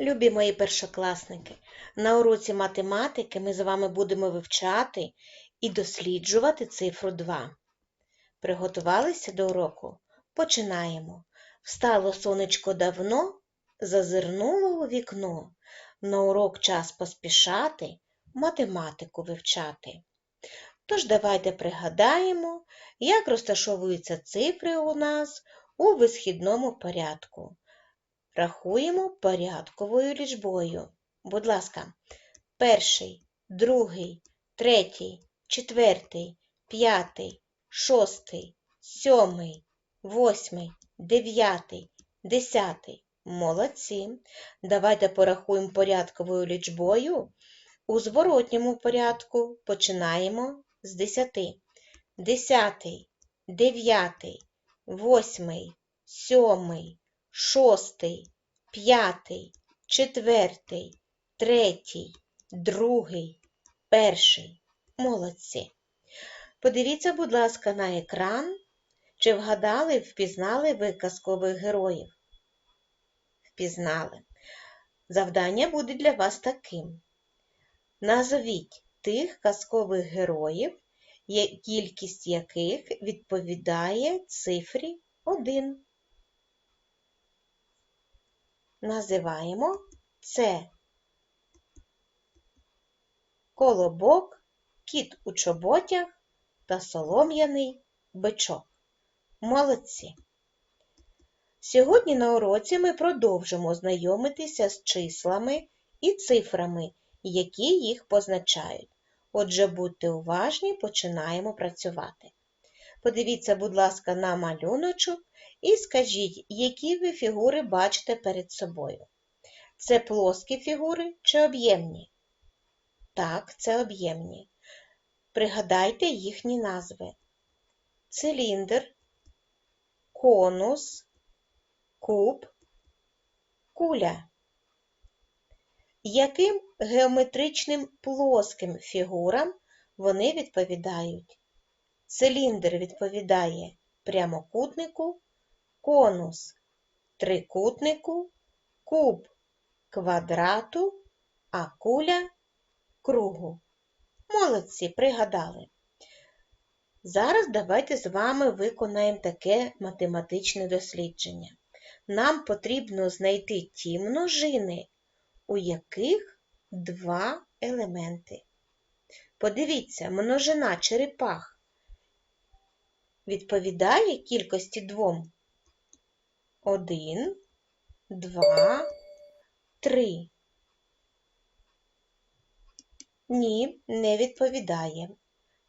Любі мої першокласники, на уроці математики ми з вами будемо вивчати і досліджувати цифру 2. Приготувалися до уроку? Починаємо. Встало сонечко давно, зазирнуло у вікно. На урок час поспішати, математику вивчати. Тож давайте пригадаємо, як розташовуються цифри у нас у висхідному порядку. Рахуємо порядковою лічбою. Будь ласка, перший, другий, третій, четвертий, п'ятий, шостий, сьомий, восьмий, дев'ятий, десятий. Молодці. Давайте порахуємо порядковою лічбою. У зворотньому порядку починаємо з десяти. Десятий, дев'ятий, восьмий, сьомий, шостий, п'ятий, четвертий, третій, другий, перший. Молодці. Подивіться, будь ласка, на екран, чи вгадали, впізнали ви казкових героїв? Впізнали. Завдання буде для вас таким. Назвіть тих казкових героїв, кількість яких відповідає цифрі 1 називаємо це колобок, кіт у чоботях та солом'яний бичок. Молодці! Сьогодні на уроці ми продовжимо знайомитися з числами і цифрами, які їх позначають. Отже, будьте уважні, починаємо працювати. Подивіться, будь ласка, на малюночок і скажіть, які ви фігури бачите перед собою. Це плоскі фігури чи об'ємні? Так, це об'ємні. Пригадайте їхні назви: циліндр, конус, куб, куля. Яким геометричним плоским фігурам вони відповідають? Циліндр відповідає прямокутнику, конус трикутнику, куб квадрату, а куля кругу. Молодці, пригадали. Зараз давайте з вами виконаємо таке математичне дослідження. Нам потрібно знайти ті множини, у яких два елементи. Подивіться, множина черепах відповідає кількості двом. Один, два, три. Ні, не відповідає.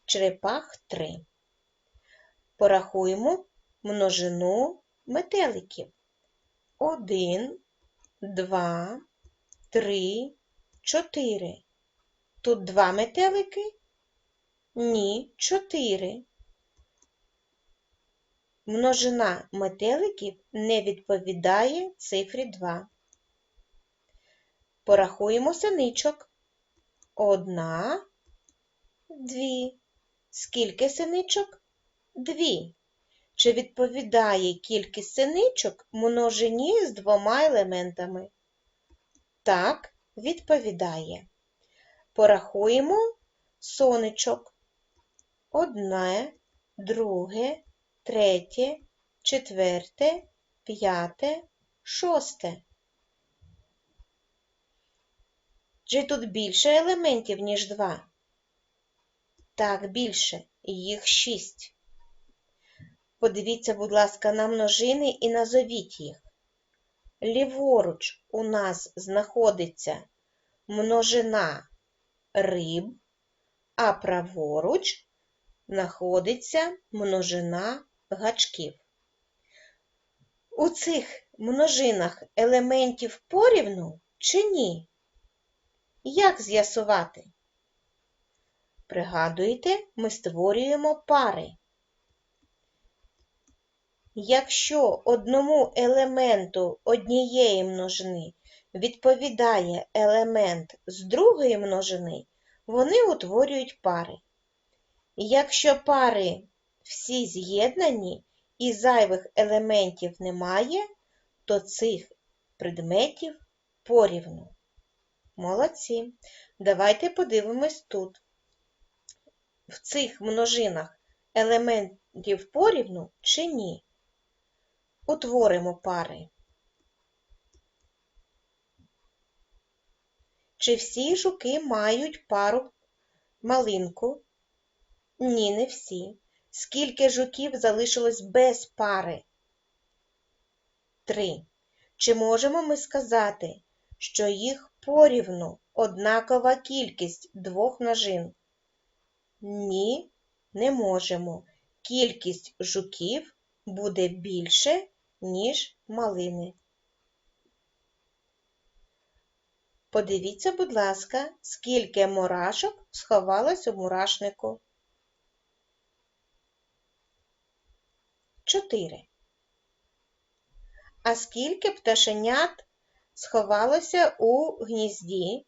Черепах три. Порахуємо множину метеликів. Один, два, три, чотири. Тут два метелики? Ні, чотири. Множина метеликів не відповідає цифрі 2. Порахуємо синичок. Одна, дві. Скільки синичок? Дві. Чи відповідає кількість синичок множині з двома елементами? Так, відповідає. Порахуємо сонечок. Одне, друге, третє, четверте, п'яте, шосте. Чи тут більше елементів, ніж два? Так, більше. Їх шість. Подивіться, будь ласка, на множини і назовіть їх. Ліворуч у нас знаходиться множина риб, а праворуч знаходиться множина гачків. У цих множинах елементів порівну чи ні? Як з'ясувати? Пригадуєте, ми створюємо пари. Якщо одному елементу однієї множини відповідає елемент з другої множини, вони утворюють пари. Якщо пари всі з'єднані і зайвих елементів немає, то цих предметів порівну. Молодці. Давайте подивимось тут. В цих множинах елементів порівну чи ні? Утворимо пари. Чи всі жуки мають пару малинку? Ні, не всі. Скільки жуків залишилось без пари? Три. Чи можемо ми сказати, що їх порівну однакова кількість двох множин? Ні, не можемо. Кількість жуків буде більше, ніж малини. Подивіться, будь ласка, скільки мурашок сховалось у мурашнику. Чотири. А скільки пташенят сховалося у гнізді?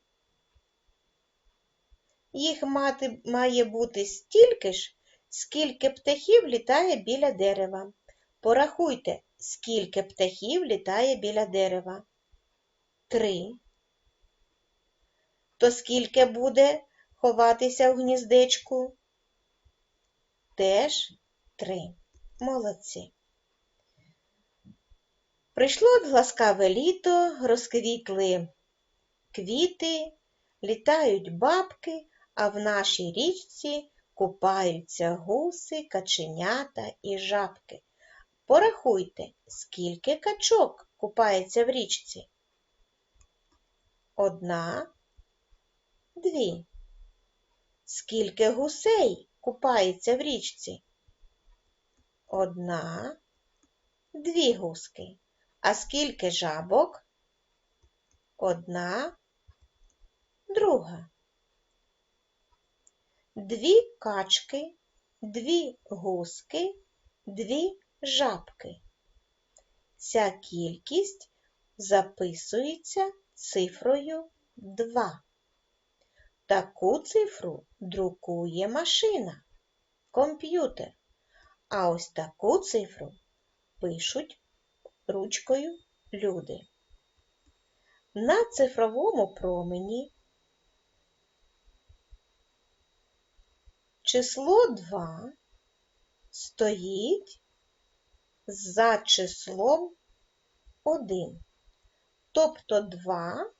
Їх мати має бути стільки ж, скільки птахів літає біля дерева. Порахуйте, скільки птахів літає біля дерева. Три. То скільки буде ховатися в гніздечку? Теж три. Молодці. Прийшло ласкаве літо, розквітли квіти, літають бабки, а в нашій річці купаються гуси, каченята і жабки. Порахуйте, скільки качок купається в річці? Одна, дві. Скільки гусей купається в річці? Одна, дві гуски. А скільки жабок? Одна, друга. Дві качки, дві гуски, дві жабки. Ця кількість записується цифрою 2. Таку цифру друкує машина, комп'ютер. А ось таку цифру пишуть ручкою люди. На цифровому промені число 2 стоїть за числом 1. Тобто 2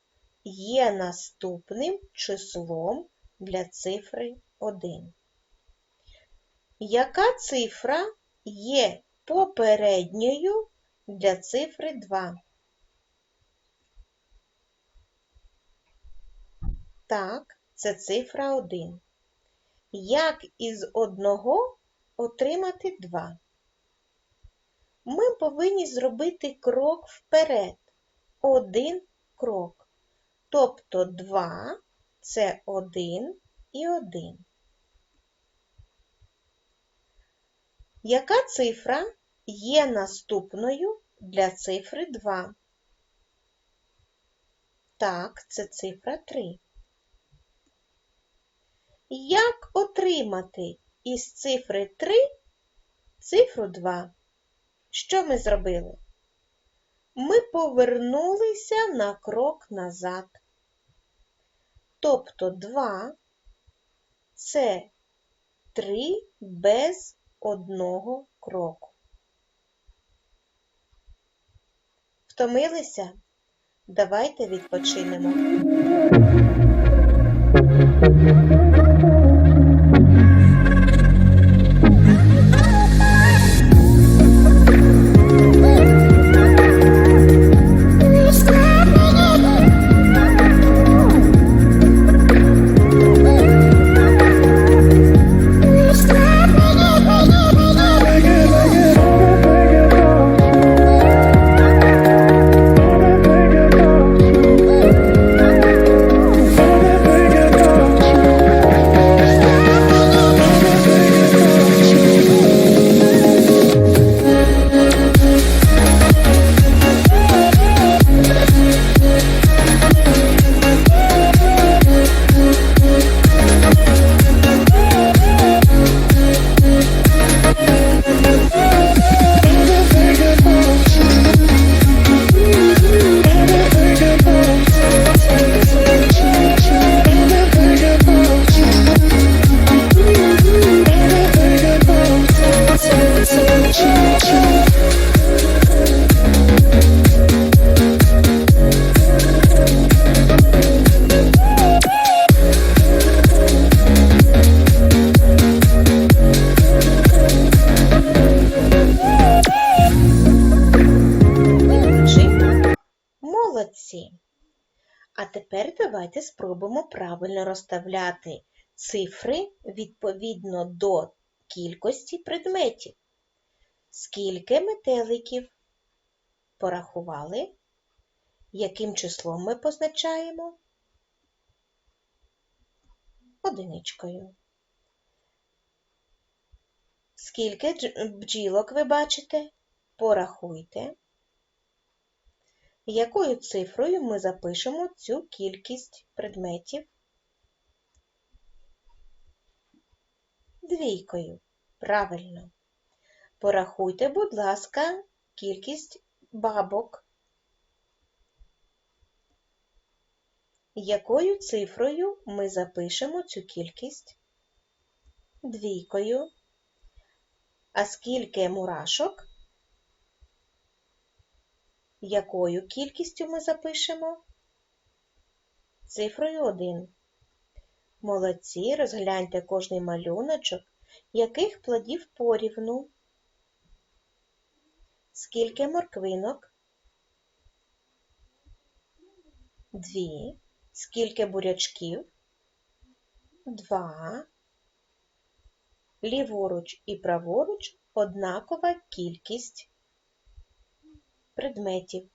є наступним числом для цифри 1. Яка цифра є попередньою для цифри 2? Так, це цифра 1. Як із одного отримати 2? Ми повинні зробити крок вперед. Один крок. Тобто 2 це 1 і 1. Яка цифра є наступною для цифри 2? Так, це цифра 3. Як отримати із цифри 3 цифру 2? Що ми зробили? Ми повернулися на крок назад. Тобто 2 це 3 без одного кроку. Втомилися? Давайте відпочинемо. Спробуємо правильно розставляти цифри відповідно до кількості предметів. Скільки метеликів порахували? Яким числом ми позначаємо? Одиничкою. Скільки бджілок ви бачите? Порахуйте. Якою цифрою ми запишемо цю кількість предметів? Двійкою. Правильно. Порахуйте, будь ласка, кількість бабок. Якою цифрою ми запишемо цю кількість? Двійкою. А скільки мурашок? Якою кількістю ми запишемо? Цифрою 1. Молодці, розгляньте кожний малюночок, яких плодів порівну. Скільки морквинок? Дві. Скільки бурячків? Два. Ліворуч і праворуч однакова кількість предметів.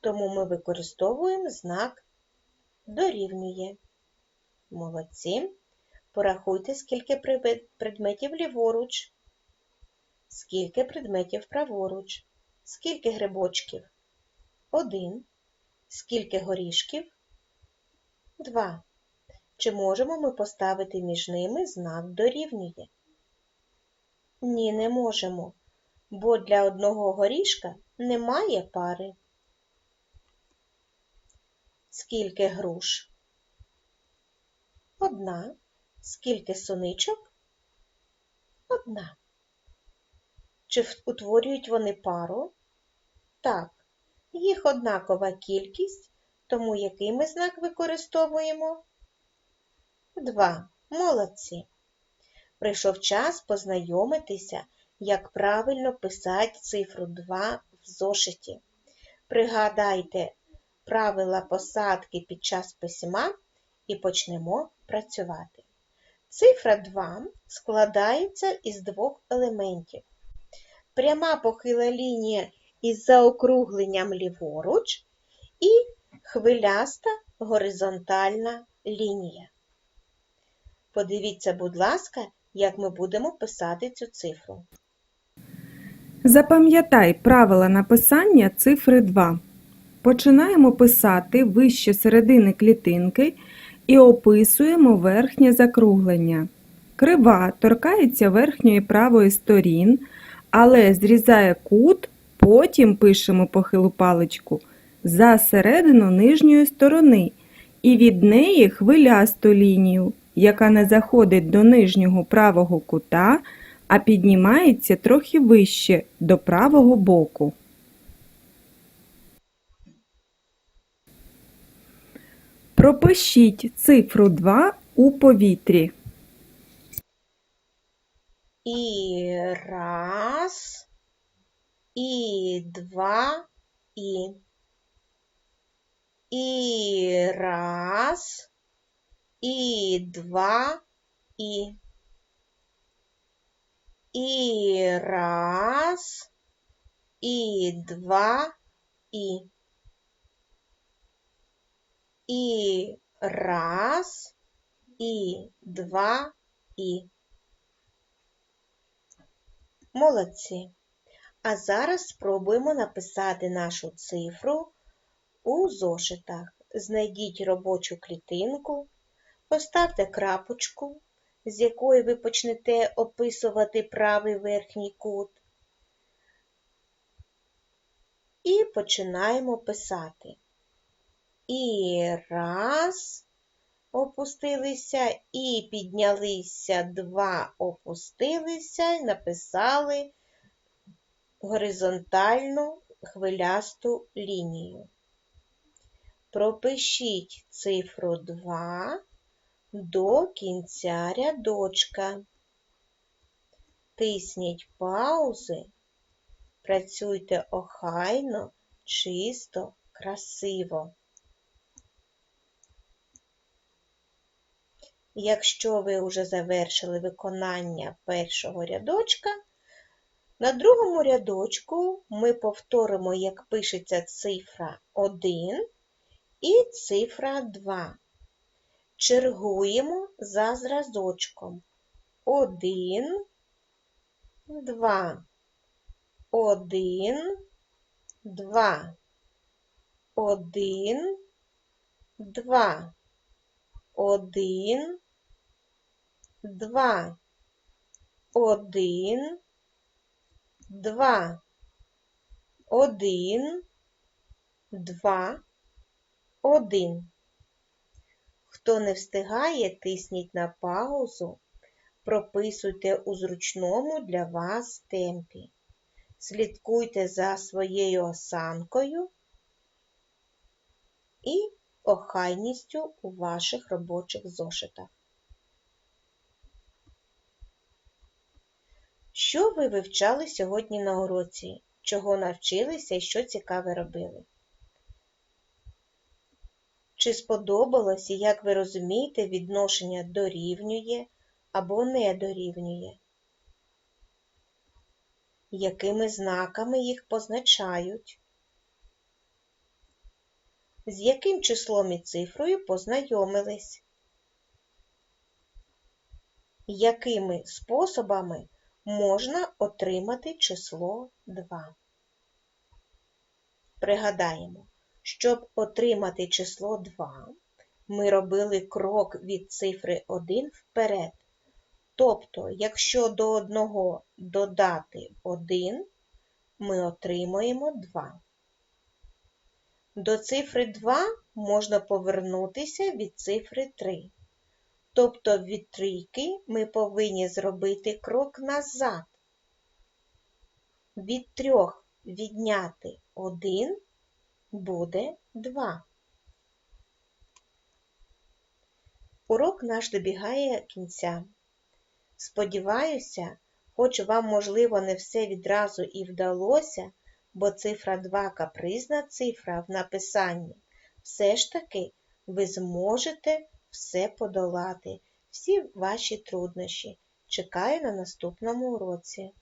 Тому ми використовуємо знак дорівнює. Молодці. Порахуйте, скільки предметів ліворуч, скільки предметів праворуч, скільки грибочків. Один. Скільки горішків? Два. Чи можемо ми поставити між ними знак дорівнює? Ні, не можемо, бо для одного горішка немає пари. Скільки груш? Одна. Скільки соничок? Одна. Чи утворюють вони пару? Так. Їх однакова кількість, тому який ми знак використовуємо? Два. Молодці. Прийшов час познайомитися, як правильно писати цифру 2 в зошиті. Пригадайте правила посадки під час письма і почнемо працювати. Цифра 2 складається із двох елементів. Пряма похила лінія із заокругленням ліворуч і хвиляста горизонтальна лінія. Подивіться, будь ласка, як ми будемо писати цю цифру. Запам'ятай правила написання цифри 2. Починаємо писати вище середини клітинки і описуємо верхнє закруглення. Крива торкається верхньої правої сторін, але зрізає кут, потім пишемо похилу паличку за середину нижньої сторони і від неї хвилясту лінію, яка не заходить до нижнього правого кута, а піднімається трохи вище до правого боку. Пропишіть цифру 2 у повітрі. І раз, і два, і. І раз, і два, і. І раз, і два, і. І раз, і два, і. Молодці. А зараз спробуємо написати нашу цифру у зошитах. Знайдіть робочу клітинку, поставте крапочку, з якої ви почнете описувати правий верхній кут. І починаємо писати. І раз, опустилися, і піднялися, два опустилися, і написали горизонтальну хвилясту лінію. Пропишіть цифру 2 до кінця рядочка. Тисніть паузи, працюйте охайно, чисто, красиво. Якщо ви вже завершили виконання першого рядочка, на другому рядочку ми повторимо, як пишеться цифра 1 і цифра 2. Чергуємо за зразочком. 1, 2, 1, 2, 1, 2, 1, 2, 1, 2, 1, 2, 1. Хто не встигає, тисніть на паузу, прописуйте у зручному для вас темпі. Слідкуйте за своєю осанкою і охайністю у ваших робочих зошитах. Що ви вивчали сьогодні на уроці? Чого навчилися і що цікаве робили? Чи сподобалось і як ви розумієте, відношення дорівнює або не дорівнює? Якими знаками їх позначають? З яким числом і цифрою познайомились? Якими способами можна отримати число 2? Пригадаємо, щоб отримати число 2, ми робили крок від цифри 1 вперед. Тобто, якщо до одного додати 1, ми отримаємо 2. До цифри 2 можна повернутися від цифри 3. Тобто від трійки ми повинні зробити крок назад. Від трьох відняти 1 буде 2. Урок наш добігає кінця. Сподіваюся, хоч вам, можливо, не все відразу і вдалося, бо цифра 2 капризна цифра в написанні, все ж таки ви зможете все подолати, всі ваші труднощі. Чекаю на наступному уроці.